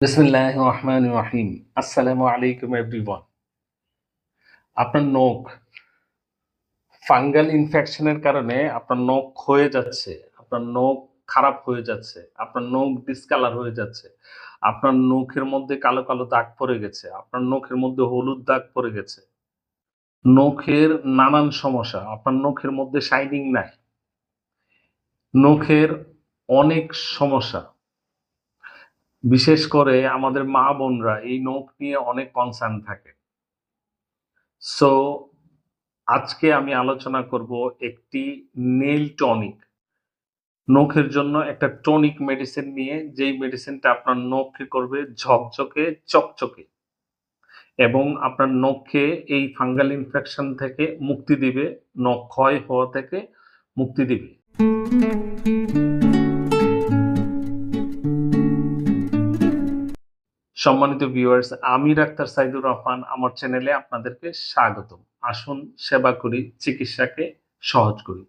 বিসমিল্লাহ আসসালামু আলাইকুম এভরিওয়ান আপনার নখ ফাঙ্গাল ইনফেকশনের কারণে আপনার নখ ক্ষয়ে যাচ্ছে, আপনার নখ খারাপ হয়ে যাচ্ছে, আপনার নখ ডিসকালার হয়ে যাচ্ছে, আপনার নখের মধ্যে কালো কালো দাগ পড়ে গেছে, আপনার নখের মধ্যে হলুদ দাগ পড়ে গেছে। নখের নানান সমস্যা, আপনার নখের মধ্যে শাইনিং নাই। নখের অনেক সমস্যা বিশেষ করে আমাদের মা বোনরা এই নখ নিয়ে অনেক কনসার্ন থাকে। সো আজকে আমি আলোচনা করব একটি নেল টনিক নখের জন্য একটা টনিক মেডিসিন নিয়ে, যেই মেডিসিনটা আপনার নখকে করবে ঝকঝকে, চকচকে। এবং আপনার নখকে এই ফাঙ্গাল ইনফেকশন থেকে মুক্তি দিবে, নখ ক্ষয় হওয়া থেকে মুক্তি দিবে। সম্মানিত ভিউয়ার্স আমি ডাক্তার সাইদুর রহমান, আমার চ্যানেলে আপনাদেরকে স্বাগতম। আসুন সেবা করি, চিকিৎসাকে সহজ করি।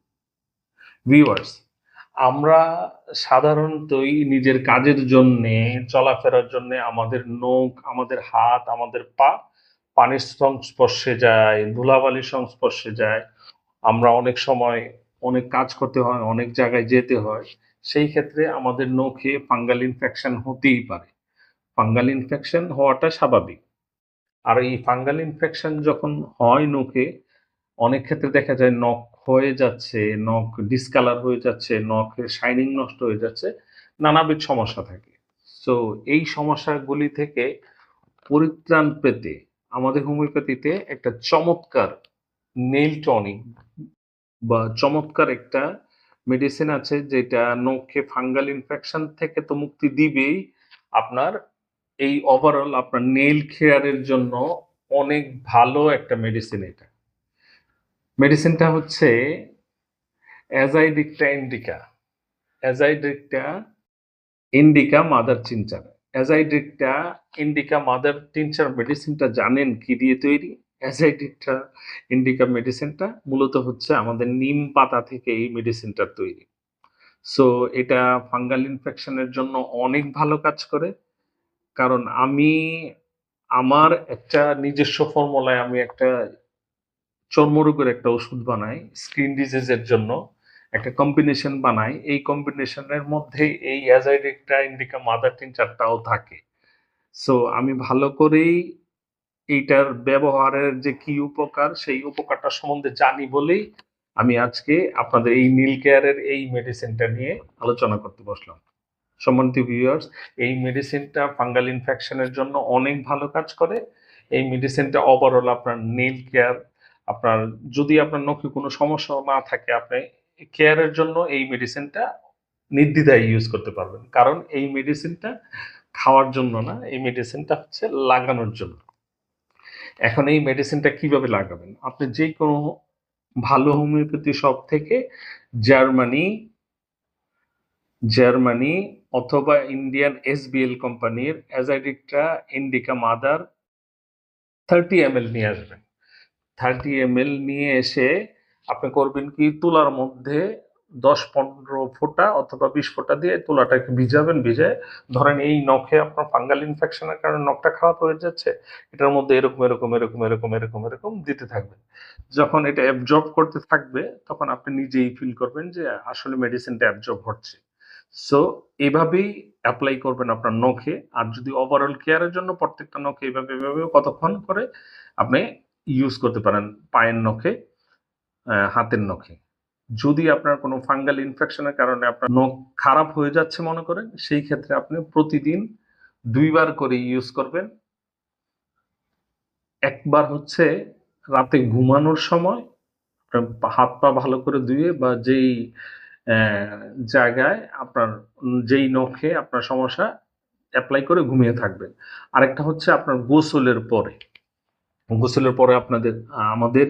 ভিউয়ার্স আমরা সাধারণতই নিজের কাজের জন্যে, চলাফেরার জন্য আমাদের নখ, আমাদের হাত, আমাদের পা পানির সংস্পর্শে যায়, ধুলাবালির সংস্পর্শে যায়। আমরা অনেক সময় অনেক কাজ করতে হয়, অনেক জায়গায় যেতে হয়। সেই ক্ষেত্রে আমাদের নখে ফাঙ্গাল ইনফেকশন হতেই পারে। ফাঙ্গাল ইনফেকশন হওয়াটা স্বাভাবিক। আর এই ফাঙ্গাল ইনফেকশন যখন হয় নখে, অনেক ক্ষেত্রে দেখা যায় নখ হয়ে যাচ্ছে, নখ ডিসকালার হয়ে যাচ্ছে, নখের শাইনিং নষ্ট হয়ে যাচ্ছে, নানাবিধ সমস্যা থাকে। সো এই সমস্যাগুলি থেকে পরিত্রাণ পেতে, আমাদের হোমিওপ্যাথিতে একটা চমৎকার নেল টনিক বা চমৎকার একটা মেডিসিন আছে যেটা নখে ফাঙ্গাল ইনফেকশন থেকে তো মুক্তি দিবেই আপনার এই ওভারঅল আপনার নেল কেয়ারের জন্য অনেক ভালো একটা মেডিসিন এটা। মেডিসিনটা হচ্ছে Azadirachta indica Azadirachta indica mother tincture Azadirachta indica mother tincture মেডিসিনটা জানেন কি দিয়ে তৈরি? অ্যাজাইডিকটা ইন্ডিকা মেডিসিনটা মূলত হচ্ছে আমাদের নিম পাতা থেকে এই মেডিসিনটা তৈরি। সো এটা ফাঙ্গাল ইনফেকশনের জন্য অনেক ভালো কাজ করে। কারণ আমি, আমার একটা নিজস্ব ফর্মুলায় আমি একটা চর্মরোগের একটা ওষুধ বানাই স্কিন ডিজিজের জন্য, একটা কম্বিনেশন বানাই। এই কম্বিনেশনের মধ্যে এই অ্যাজাইডিকটা ইন্ডিকা মাদার টিনচারটাও থাকে। সো আমি ভালো করেই এইটার ব্যবহারের যে কি উপকার, সেই উপকারটা সম্বন্ধে জানি বলেই আমি আজকে আপনাদের এই নীল কেয়ারের এই মেডিসিনটা নিয়ে আলোচনা করতে বসলাম। সম্মানিত ভিউয়ার্স এই মেডিসিনটা ফাঙ্গাল ইনফেকশনের জন্য অনেক ভালো কাজ করে। এই মেডিসিনটা ওভারঅল আপনার নেল কেয়ার আপনার যদি আপনার নখে কোনো সমস্যা না থাকে, আপনি কেয়ারের জন্য এই মেডিসিনটা নির্দ্বিধায় ইউজ করতে পারবেন। কারণ এই মেডিসিনটা খাওয়ার জন্য না, এই মেডিসিনটা হচ্ছে লাগানোর জন্য। এখন এই মেডিসিনটা কীভাবে লাগাবেন? আপনি যে কোনো ভালো হোমিওপ্যাথি শপ থেকে জার্মানি জার্মানি অথবা ইন্ডিয়ান এসবিএল কোম্পানির azadirachta indica mother thirty M L নিয়ে আসবেন থার্টি এম নিয়ে এসে আপনি করবেন কি? তুলার মধ্যে দশ পনেরো ফোঁটা অথবা বিশ ফোঁটা দিয়ে তুলাটাকে ভিজাবেন, ভিজে ধরেন এই নখে আপনার ফাঙ্গাল ইনফেকশনের কারণে নখটা খারাপ হয়ে যাচ্ছে, এটার মধ্যে এরকম এরকম এরকম এরকম এরকম এরকম দিতে থাকবেন। যখন এটা অ্যাবজর্ব করতে থাকবে, তখন আপনি নিজেই ফিল করবেন যে আসলে মেডিসিনটা অ্যাবজর্ব হচ্ছে। সো এভাবেই অ্যাপ্লাই করবেন আপনার নখে। আর যদি ওভারঅল কেয়ারের জন্য প্রত্যেকটা নখে এভাবে এভাবে কতক্ষণ করে আপনি ইউজ করতে পারেন পায়ের নখে হাতের নখে। যদি আপনার কোনো ফাঙ্গাল ইনফেকশনের কারণে আপনার নখ খারাপ হয়ে যাচ্ছে মনে করেন, সেই ক্ষেত্রে আপনি প্রতিদিন দুইবার করে ইউজ করবেন। একবার হচ্ছে রাতে ঘুমানোর সময় হাত পা ভালো করে ধুয়ে বা যেই জায়গায় আপনার যেই নখে আপনার সমস্যা অ্যাপ্লাই করে ঘুমিয়ে থাকবেন। আরেকটা হচ্ছে আপনার গোসলের পরে। গোসলের পরে আপনাদের, আমাদের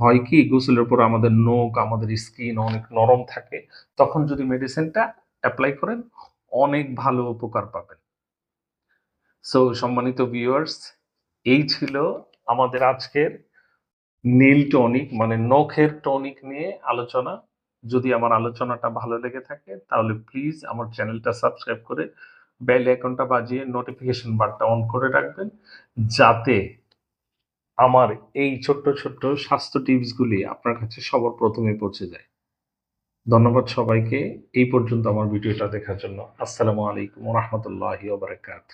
হয় কি, গোসলের পরে আমাদের নখ, আমাদের স্কিন অনেক নরম থাকে, তখন যদি মেডিসিনটা অ্যাপ্লাই করেন, অনেক ভালো উপকার পাবেন। সো সম্মানিত ভিউয়ার্স এই ছিল আমাদের আজকের নীল টনিক মানে নখের টনিক নিয়ে আলোচনা। যদি আমার আলোচনাটা ভালো লেগে থাকে, তাহলে প্লিজ আমার চ্যানেলটা সাবস্ক্রাইব করে বেল আইকনটা বাজিয়ে নোটিফিকেশন বারটা অন করে রাখবেন, যাতে আমার এই ছোট্ট ছোট্ট স্বাস্থ্য টিপসগুলি আপনার কাছে সবার প্রথমে পৌঁছে যায়। ধন্যবাদ সবাইকে, এই পর্যন্ত আমার ভিডিওটা দেখার জন্য। আসসালামু আলাইকুম রহমতুল্লাহি ওবরাকাত